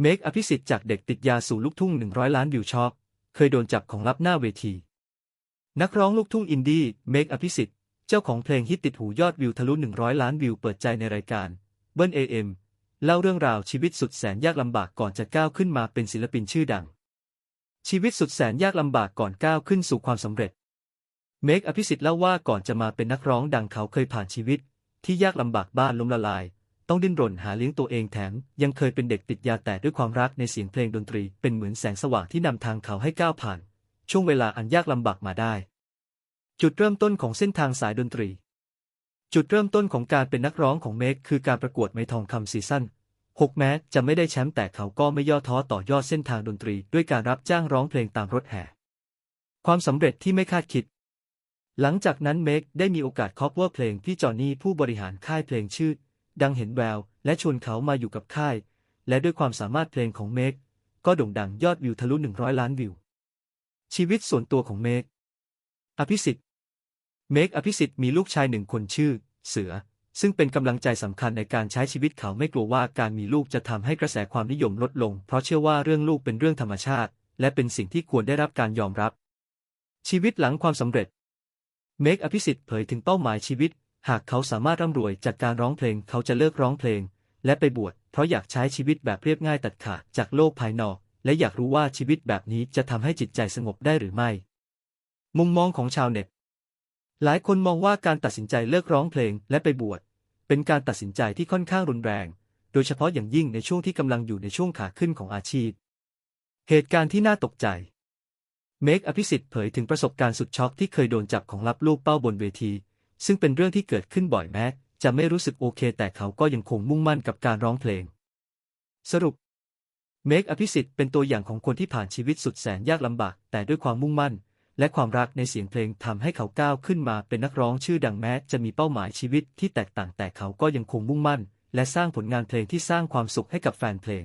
เมกอภิสิทธิ์จากเด็กติดยาสู่ลูกทุ่ง 100 ล้านวิวช็อกเคยโดนจับของลับหน้าเวที นักร้องลูกทุ่งอินดี้เมกอภิสิทธิ์ เจ้าของเพลงฮิตติดหูยอดวิวทะลุ 100 ล้านวิวเปิดใจในรายการเบิ้ลเอเอ็มเล่าเรื่องราวชีวิตสุดแสนยากลำบากก่อนจะก้าวขึ้นมาเป็นศิลปินชื่อดัง ชีวิตสุดแสนยากลำบากก่อนก้าวขึ้นสู่ความสำเร็จ เมกอภิสิทธิ์เล่าว่าก่อนจะมาเป็นนักร้องดังเขาเคยผ่านชีวิต ที่ยากลำบากบ้านล้มละลาย ต้องดิ้นรนหาเลี้ยงตัวเองแถม ยังเคยเป็นเด็กติดยาแต่ด้วยความรักในเสียงเพลงดนตรี เป็นเหมือนแสงสว่างที่นำทางเขาให้ก้าวผ่าน ช่วงเวลาอันยากลำบากมาได้ จุดเริ่มต้นของเส้นทางสายดนตรี จุดเริ่มต้นของการเป็นนักร้องของเมกคือการประกวดไมทองคำซีซั่น6แม้จะไม่ได้แชมป์แต่เขาก็ไม่ย่อท้อต่อยอดเส้นทางดนตรี ด้วยการรับจ้างร้องเพลงตามรถแห่ ความสำเร็จที่ไม่คาดคิด หลังจากนั้นเมกได้มีโอกาสคอปเวอร์เพลงที่จอห์นนี่ผู้บริหารค่ายเพลงชื่อ ดังเห็นแวว และชวนเขามาอยู่กับค่าย และด้วยความสามารถเพลงของเมกก็โด่งดังยอดวิวทะลุ 100 ล้านวิว ชีวิตส่วนตัวของเมกอภิสิทธิ์ เมกอภิสิทธิ์มีลูกชายหนึ่งคนชื่อ เสือ ซึ่งเป็นกำลังใจสำคัญในการใช้ชีวิตเขาไม่กลัวว่าการมีลูกจะทำให้กระแสความนิยมลดลง เพราะเชื่อว่าเรื่องลูกเป็นเรื่องธรรมชาติ และเป็นสิ่งที่ควรได้รับการยอมรับ ชีวิตหลังความสำเร็จ เมกอภิสิทธิ์เผยถึงเป้าหมายชีวิต หากเขาสามารถร่ำรวยจากการร้องเพลงเขาจะเลิกร้องเพลง และไปบวชเพราะอยากใช้ชีวิตแบบเรียบง่ายตัดขาดจากโลกภายนอก และอยากรู้ว่าชีวิตแบบนี้จะทำให้จิตใจสงบได้หรือไม่ มุมมองของชาวเน็ต หลายคนมองว่าการตัดสินใจเลิกร้องเพลงและไปบวชเป็นการตัดสินใจที่ค่อนข้างรุนแรง โดยเฉพาะอย่างยิ่งในช่วงที่กำลังอยู่ในช่วงขาขึ้นของอาชีพ เหตุการณ์ที่น่าตกใจ เมกอภิสิทธิ์เผยถึงประสบการณ์สุดช็อกที่เคยโดนจับของลับลูกเป้าบนเวที ซึ่งเป็นเรื่องที่เกิดขึ้นบ่อยแม้ จะไม่รู้สึกโอเค แต่เขาก็ยังคงมุ่งมั่นกับการร้องเพลง สรุป เมกอภิสิทธิ์เป็นตัวอย่างของคนที่ผ่านชีวิตสุดแสนยากลำบาก แต่ด้วยความมุ่งมั่น และความรักในเสียงเพลงทำให้เขาก้าวขึ้นมาเป็นนักร้องชื่อดังแม้ จะมีเป้าหมายชีวิตที่แตกต่างแต่เขาก็ยังคงมุ่งมั่น และสร้างผลงานเพลงที่สร้างความสุขให้กับแฟนเพลง